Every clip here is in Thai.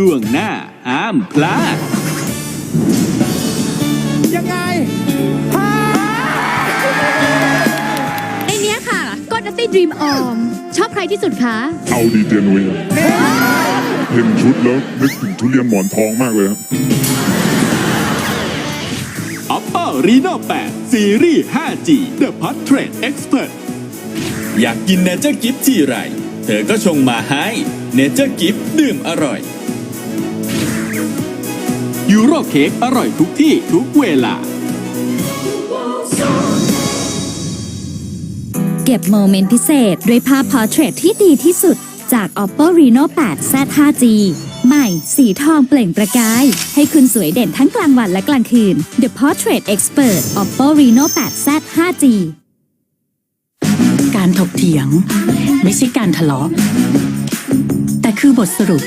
ช่วงหน้าห้ามพลาด ยังไงในเนี้ยค่ะก็นัตตี้ดรีมออมชอบใครที่สุดคะ เอาดีเจนุ้ยเห็นชุดแล้วนึกถึงทุเรียนหมอนทองมากเลยครับ Oppo Reno 8ซีรีส์ 5G The Portrait Expert อยากกินเนเจอร์กิฟที่ไร เธอก็ชงมาให้เนเจอร์กิฟดื่มอร่อย ยูโรเค้กอร่อยทุกที่ทุกเวลา เก็บโมเมนต์พิเศษ ด้วยภาพพอร์เทรตที่ดีที่สุดจาก Oppo Reno 8 Z 5G ใหม่ สีทองเปล่งประกาย ให้คุณสวยเด่นทั้งกลางวันและกลางคืน The Portrait Expert Oppo Reno 8 Z 5G การถกเถียง ไม่ใช่การทะเลาะแต่คือบทสรุป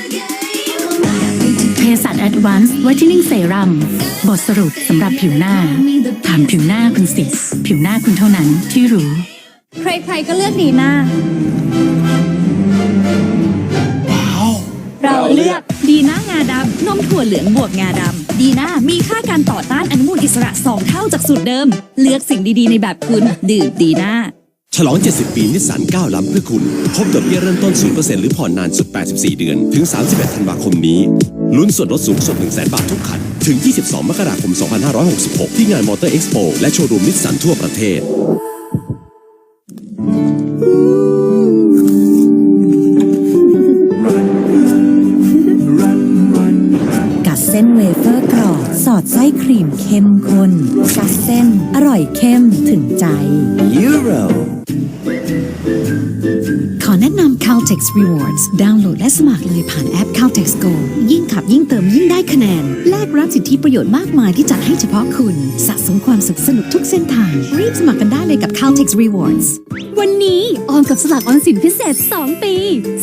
เภสัช Advanced Whitening Serum บทสรุปสำหรับผิวหน้า ถามผิวหน้าคุณสิ ผิวหน้าคุณเท่านั้นที่รู้ ใครๆก็เลือกดีหน้า เราเลือกดีน่างาดำนมถั่วเหลืองบวกงาดำดีน่ามีค่าการต่อต้านอนุมูลอิสระ 2 เท่าจากสูตรเดิม เลือกสิ่งดีๆในแบบคุณ ดื่มดีน่า ฉลอง 70 ปี นิสสันก้าล้ำเพื่อคุณ พบดอกเบี้ยเริ่มต้น 0%หรือผ่อนนานสุด 84 เดือน ถึง 31 ธันวาคมนี้ ลุ้นส่วนลดสูงสุด 100,000 บาททุกคัน ถึง 22 มกราคม 2566 ที่งานมอเตอร์เอ็กซ์โปและโชว์รูมนิสสันทั่วประเทศ Euro ขอแนะนำ Caltex Rewards ดาวน์โหลดและสมัครเลยผ่านแอป Caltex Go ยิ่งขับยิ่งเติมยิ่งได้คะแนน แลกรับสิทธิประโยชน์มากมายที่จัดให้เฉพาะคุณ สะสมความสุขสนุกทุกเส้นทาง รีบสมัครกันได้เลยกับ Caltex Rewards วันนี้ออมกับสลากออมสินพิเศษ 2 ปี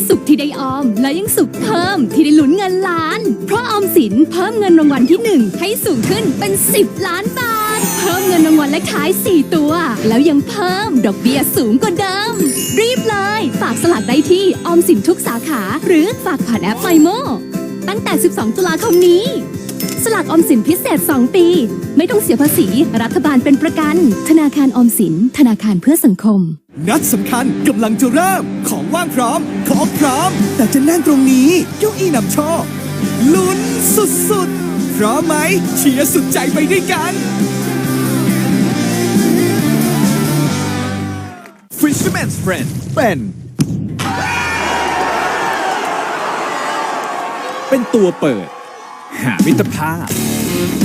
สุขที่ได้ออม และยังสุขเพิ่มที่ได้ลุ้นเงินล้าน เพราะออมสินเพิ่มเงินรางวัลที่ 1 ให้สูงขึ้นเป็น 10 ล้านบาท เพิ่มเงินรางวัลเลขท้าย 4 ตัว แล้วยังเพิ่มดอกเบี้ยสูงกว่าเดิม รีบเลย ฝากสลากได้ที่ออมสินทุกสาขา หรือฝากผ่านแอปไฟโมตั้งแต่ 12 ตุลาคมนี้ สลากออมสินพิเศษ 2 ปี ไม่ต้องเสียภาษี รัฐบาลเป็นประกัน ธนาคารออมสิน ธนาคารเพื่อสังคม นัดสำคัญกำลังจะเริ่ม ของว่างพร้อม ของพร้อม แต่จะแน่นตรงนี้เก้าอี้นำโชคลุ้นสุดๆพร้อมไหมเชียร์สุดใจไปด้วยกัน Fisherman's Friend เป็น เป็นตัวเปิด หามิตรภาพ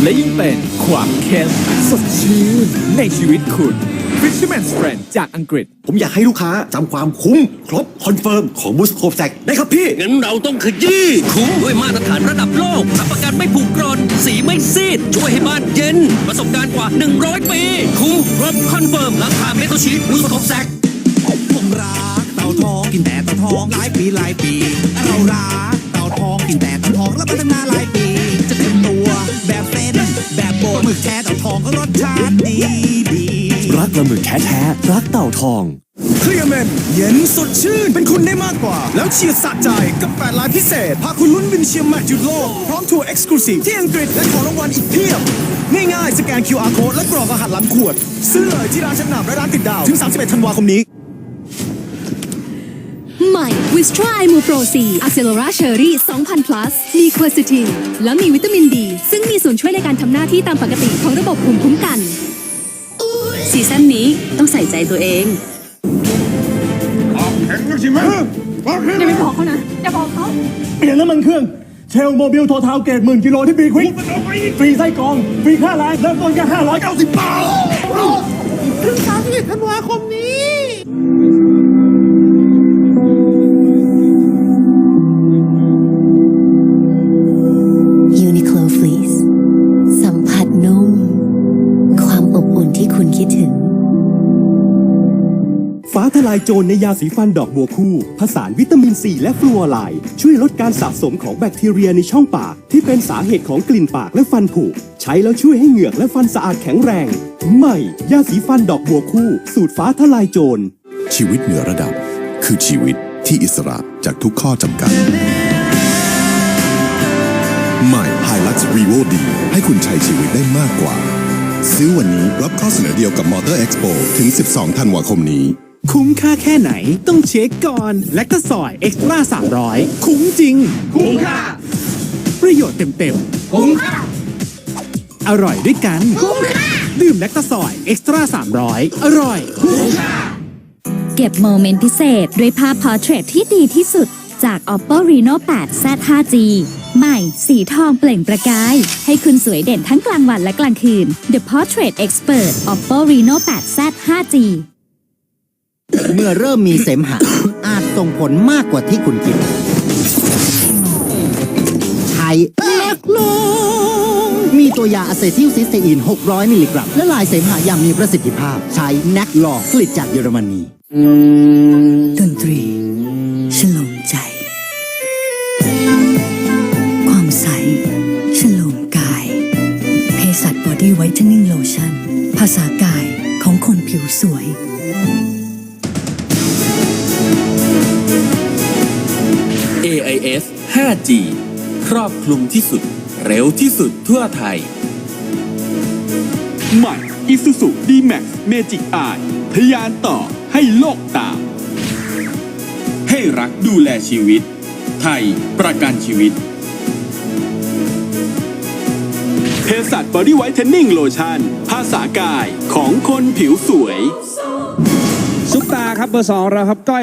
และยิ่งเป็นความเข้มสดชื่นในชีวิตคุณ Fisherman's Friend จากอังกฤษ ผมอยากให้ลูกค้าจำความคุ้ม ครบคอนเฟิร์มของบูสโคบแซกได้ครับพี่ งั้นเราต้องขยี้คุ้มด้วยมาตรฐานระดับโลก รับประกันไม่ผุกร่อน สีไม่ซีด ช่วยให้บ้านเย็น ประสบการณ์กว่า 100 ปี คุ้มครบคอนเฟิร์มราคาเมทัลชีตมูสคอปแซกผม รักเต่าทองกินแต่เต่าทองหลายปีหลายปี เรารักเต่าทองกินแต่เต่าทองแล้วพัฒนาหลายปี จะเต็มตัวแบบเป็นแบบโบหมึกแท้เต่าทองก็รสชาติดีดีรักปลาหมึกแท้ๆรักเต่าทองเคลียร์แมนเย็นสดชื่น เป็นคุณได้มากกว่า แล้วเชียร์สะใจกับ8ล้านพิเศษ พาคุณลุ้นบินเชียร์แมตช์หยุดโลก พร้อมทัวร์เอ็กซ์คลูซีฟที่อังกฤษและของรางวัลอีกเพียบ ง่ายๆ สแกน QR code และกรอกรหัสหลังขวด ซื้อเลยที่ร้านชั้นนำและร้านติดดาว ถึง 31 ธันวาคมนี้ ใหม่ Vistra i m u Pro C Accelera Cherry 2,000 plus มีควอซิตินและมีวิตามินดี ซึ่งมีส่วนช่วยในการทำหน้าที่ตามปกติของระบบภูมิคุ้มกัน ซีซั่นนี้ต้องใส่ใจตัวเองอย่าไปบอกเขานะ อย่าบอกเขา เปลี่ยนน้ำมันเครื่อง เชลโมบิลโททาวเกตหมื่นกิโลที่บีควิกฟรีไส้กรอง ฟรีค่าแรงเริ่มต้นแค่590 บาท ถึง31ธันวาคม ที่คุณคิดถึง ฟ้าทลายโจรในยาสีฟันดอกบัวคู่ ผสานวิตามินซีและฟลูออไรด์ช่วยลดการสะสมของแบคทีเรียในช่องปาก ที่เป็นสาเหตุของกลิ่นปากและฟันผุ ใช้แล้วช่วยให้เหงือกและฟันสะอาดแข็งแรง ใหม่ ยาสีฟันดอกบัวคู่ สูตรฟ้าทลายโจร ชีวิตเหนือระดับ คือชีวิตที่อิสระจากทุกข้อจำกัด ใหม่ Hilux Revo D ให้คุณใช้ชีวิตได้มากกว่า ซื้อวันนี้รับข้อเสนอเดียวกับ Motor Expo ถึง 12 ธันวาคมนี้ คุ้มค่าแค่ไหนต้องเช็คก่อน และก็สอยเอ็กซ์ตร้า300 คุ้มจริง คุ้มค่า ประโยชน์เต็มๆ คุ้มค่า อร่อยด้วยกัน คุ้มค่า ดื่มแลคตาซอยเอ็กซ์ตร้า300 อร่อย คุ้มค่า เก็บโมเมนต์พิเศษ ด้วยภาพพอร์เทรตที่ดีที่สุดจาก Oppo Reno 8 Z 5G ใหม่ สีทองเปล่งประกาย ให้คุณสวยเด่นทั้งกลางวันและกลางคืน The Portrait Expert Oppo Reno 8 Z 5G เมื่อเริ่มมีเสมหะ อาจส่งผลมากกว่าที่คุณคิดใช้เล็กลง มีตัวยาอะเซทิลซิสเตอีน 600 มิลลิกรัมและลายเสมหะอย่างมีประสิทธิภาพ ใช้แนกลองผลิตจากเยอรมนีดนตรี ดี้ไวท์เทนนิ่งโลชั่นภาษากายของคนผิวสวย AIS 5G ครอบคลุมที่สุด เร็วที่สุดทั่วไทย ใหม่ Isuzu D-Max Magic Eye ทะยานต่อให้โลกตาม ให้รักดูแลชีวิต ไทยประกันชีวิต เภสัชบอดี้ไวท์เทนนิ่งโลชั่นภาษากายของคนผิวสวย ซุปตาครับเบอร์สองเราครับก้อย